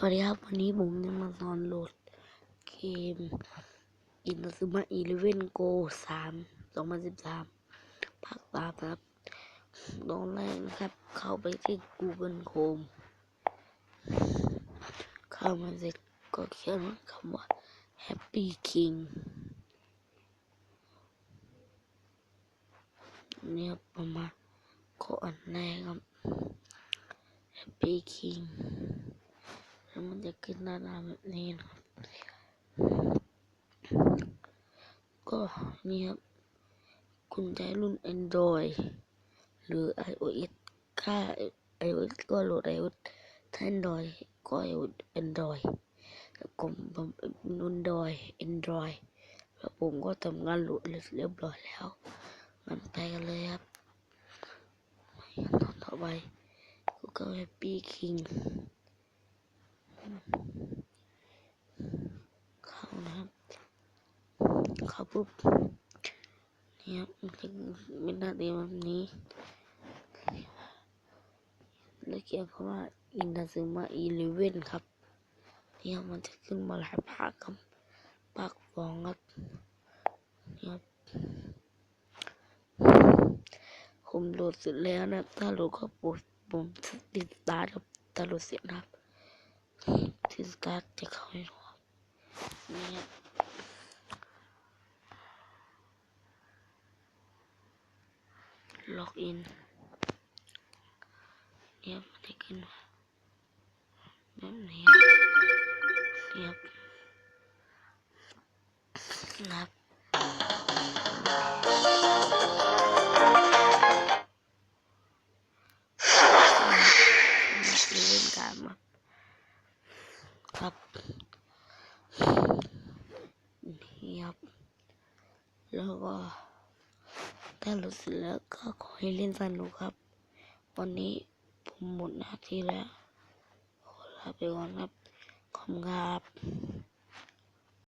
สวัสดีครับ วันนี้ผมจะมาสอนโหลดเกมอินเตอร์ซูมาอีเลเวนโกสามสองพันสิบสามภาคสามครับตอนแรกนะครับ เข้าไปที่ Google Chrome เข้ามาเสร็จก็เขียนคำว่า Happy King เนี่ยประมาณข้ออันแรกครับ Happy King แล้วมันจะขึ้นหน้าตาแบบนี้นะครับก็นี่ครับ คุณใช้รุ่น Android หรือ iOS ค่า iOS ก็โหลด iOS ถ้า Android ก็ iOS Android แล้วผมผมเป็นรุ่นดอย Android แล้วผมก็ทำงานโหลดเรียบร้อยแล้วงั้นไปกันเลยครับตอนต่อไป Google Happy King นะครับ เข้าปุ๊บเนี่ยครับมันจะเป็นหน้าตาแบบนี้แล้วเขียนคำว่าอินดาซึมาอีเลเว่นครับเนี่ยครับมันจะขึ้นมาหลายภาคครับภาคสองครับเนี่ยครับผมโหลดเสร็จแล้วนะถ้าโหลดก็ปวดผมติดสตาร์ทครับถ้าโหลดเสร็จนะครับที่สตาร์ทจะเข้าให้ครับนี่ครับ ล็อกอินเนี่ยมันจะ ขึ้นมาแบบนี้ครับนะครับนี่เล่นการมาครับนี่ครับแล้วก็ถ้ารู้สึกแล้วก็ขอให้เล่นสนุกครับ วันนี้ผมหมดหน้าที่แล้วขอลาไปก่อนครับขอบคุณครับ